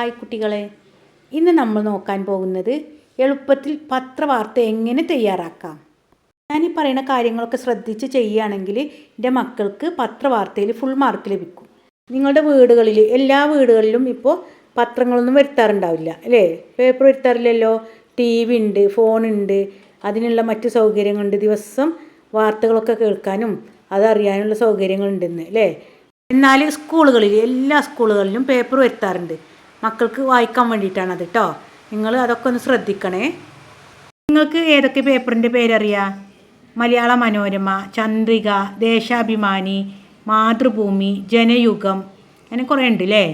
Hi കുട്ടികളെ ഇന്ന് നമ്മൾ നോക്കാൻ പോകുന്നത് എളുപ്പത്തിൽ പത്രവാർത്ത എങ്ങനെ തയ്യാറാക്കാം? ഞാൻ പറയുന്ന കാര്യങ്ങളൊക്കെ ശ്രദ്ധിച്ച് ചെയ്യുകയാണെങ്കിൽ എന്റെ മക്കൾക്ക് പത്രവാർത്തയിൽ ഫുൾ മാർക്ക് ലഭിക്കും. നിങ്ങളുടെ വീടുകളിൽ എല്ലാ വീടുകളിലും ഇപ്പോൾ പത്രങ്ങളൊന്നും വരുത്താറുണ്ടാവില്ല അല്ലേ? പേപ്പർ വരുത്താറില്ലല്ലോ? ടി വി ഉണ്ട് ഫോണുണ്ട് അതിനുള്ള മറ്റ് സൗകര്യങ്ങളുണ്ട് ദിവസം വാർത്തകളൊക്കെ കേൾക്കാനും അതറിയാനുള്ള സൗകര്യങ്ങളുണ്ടെന്ന് അല്ലേ? എന്നാൽ സ്കൂളുകളിൽ എല്ലാ സ്കൂളുകളിലും പേപ്പർ വരുത്താറുണ്ട്. മക്കൾക്ക് വായിക്കാൻ വേണ്ടിയിട്ടാണ് അത് കേട്ടോ നിങ്ങൾ അതൊക്കെ ഒന്ന് ശ്രദ്ധിക്കണേ. നിങ്ങൾക്ക് ഏതൊക്കെ പേപ്പറിന്റെ പേരറിയാം? മലയാള മനോരമ ചന്ദ്രിക ദേശാഭിമാനി മാതൃഭൂമി ജനയുഗം അങ്ങനെ കുറേ ഉണ്ട് അല്ലേ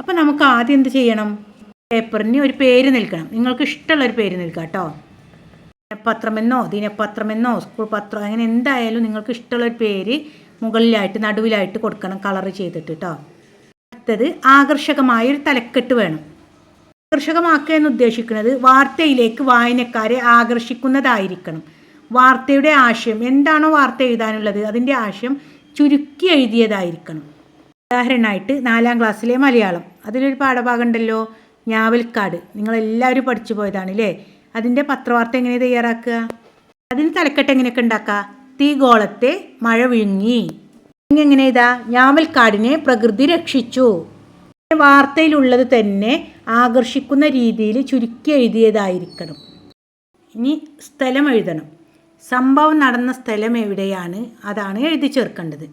അപ്പോൾ നമുക്ക് ആദ്യം എന്ത് ചെയ്യണം? പേപ്പറിന് ഒരു പേര് നിൽക്കണം നിങ്ങൾക്ക് ഇഷ്ടമുള്ള ഒരു പേര് നിൽക്കാം കേട്ടോ പത്രമെന്നോ ദിനപത്രമെന്നോ സ്കൂൾ പത്രം അങ്ങനെ എന്തായാലും നിങ്ങൾക്ക് ഇഷ്ടമുള്ള ഒരു പേര് മുകളിലായിട്ട് നടുവിലായിട്ട് കൊടുക്കണം കളർ ചെയ്തിട്ട് കേട്ടോ അടുത്തത് ആകർഷകമായൊരു തലക്കെട്ട് വേണം. ആകർഷകമാക്കുക എന്ന് ഉദ്ദേശിക്കുന്നത് വാർത്തയിലേക്ക് വായനക്കാരെ ആകർഷിക്കുന്നതായിരിക്കണം. വാർത്തയുടെ ആശയം എന്താണോ വാർത്ത എഴുതാനുള്ളത് അതിന്റെ ആശയം ചുരുക്കി എഴുതിയതായിരിക്കണം. ഉദാഹരണമായിട്ട് നാലാം ക്ലാസ്സിലെ മലയാളം. അതിലൊരു പാഠഭാഗം ഉണ്ടല്ലോ ഞാവൽക്കാട്. നിങ്ങളെല്ലാവരും പഠിച്ചു പോയതാണ് അല്ലേ അതിന്റെ പത്രവാർത്ത എങ്ങനെ തയ്യാറാക്കുക? അതിന് തലക്കെട്ട് എങ്ങനെയൊക്കെ ഉണ്ടാക്കുക? തീഗോളത്തെ മഴ വിഴുങ്ങി. എങ്ങനെ ഇതാ? ഞാവൽക്കാടിനെ പ്രകൃതി രക്ഷിച്ചു. വാർത്തയിലുള്ളത് തന്നെ ആകർഷിക്കുന്ന രീതിയിൽ ചുരുക്കി എഴുതിയതായിരിക്കണം. ഇനി സ്ഥലം എഴുതണം. സംഭവം നടന്ന സ്ഥലം എവിടെയാണ്? അതാണ് എഴുതി ചേർക്കേണ്ടത്.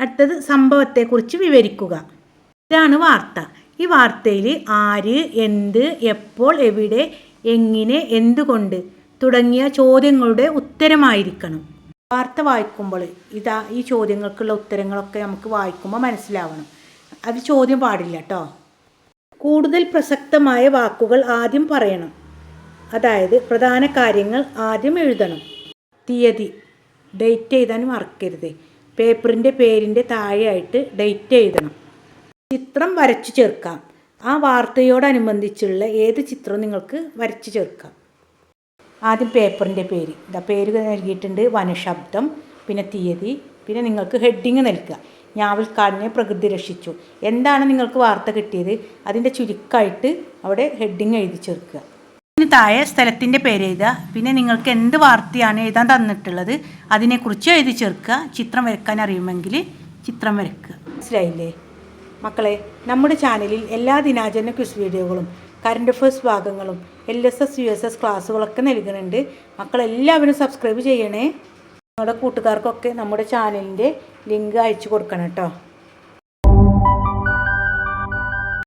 അടുത്തത് സംഭവത്തെക്കുറിച്ച് വിവരിക്കുക. ഇതാണ് വാർത്ത. ഈ വാർത്തയിൽ ആര് എന്ത് എപ്പോൾ എവിടെ എങ്ങനെ എന്തുകൊണ്ട് തുടങ്ങിയ ചോദ്യങ്ങളുടെ ഉത്തരമായിരിക്കണം. വാർത്ത വായിക്കുമ്പോൾ ഇതാ ഈ ചോദ്യങ്ങൾക്കുള്ള ഉത്തരങ്ങളൊക്കെ നമുക്ക് വായിക്കുമ്പോൾ മനസ്സിലാവണം. അത് ചോദ്യം പാടില്ല കേട്ടോ കൂടുതൽ പ്രസക്തമായ വാക്കുകൾ ആദ്യം പറയണം. അതായത് പ്രധാന കാര്യങ്ങൾ ആദ്യം എഴുതണം. തീയതി. ഡേറ്റ് എഴുതാൻ മറക്കരുത്. പേപ്പറിന്റെ പേരിന്റെ താഴെയായിട്ട് ഡേറ്റ് എഴുതണം. ചിത്രം വരച്ചു ചേർക്കാം. ആ വാർത്തയോടനുബന്ധിച്ചുള്ള ഏത് ചിത്രവും നിങ്ങൾക്ക് വരച്ചു ചേർക്കാം? ആദ്യം പേപ്പറിന്റെ പേര്. ഇതാ പേര് നൽകിയിട്ടുണ്ട് വനശബ്ദം പിന്നെ തീയതി പിന്നെ നിങ്ങൾക്ക് ഹെഡിങ് നൽകുക. ഞാവൽക്കാടിനെ പ്രകൃതി രക്ഷിച്ചു. എന്താണ് നിങ്ങൾക്ക് വാർത്ത കിട്ടിയത്? അതിന്റെ ചുരുക്കമായിട്ട് അവിടെ ഹെഡിങ് എഴുതി ചേർക്കുക. ഇതിന് താഴെ സ്ഥലത്തിന്റെ പേര് എഴുതുക. പിന്നെ നിങ്ങൾക്ക് എന്ത് വാർത്തയാണ് എഴുതാൻ തന്നിട്ടുള്ളത് അതിനെക്കുറിച്ച് എഴുതി ചേർക്കുക. ചിത്രം വരയ്ക്കാൻ അറിയുമെങ്കിൽ ചിത്രം വരയ്ക്കുക. മനസ്സിലായില്ലേ? മക്കളെ നമ്മുടെ ചാനലിൽ എല്ലാ ദിനാചരണ ക്വിസ് വീഡിയോകളും കറണ്ട് അഫേഴ്സ് ഭാഗങ്ങളും L S S U S S ക്ലാസ്സുകളൊക്കെ നൽകുന്നുണ്ട്. മക്കളെല്ലാവരും സബ്സ്ക്രൈബ് ചെയ്യണേ. നമ്മുടെ കൂട്ടുകാർക്കൊക്കെ നമ്മുടെ ചാനലിന്റെ ലിങ്ക് അയച്ചു കൊടുക്കണം കേട്ടോ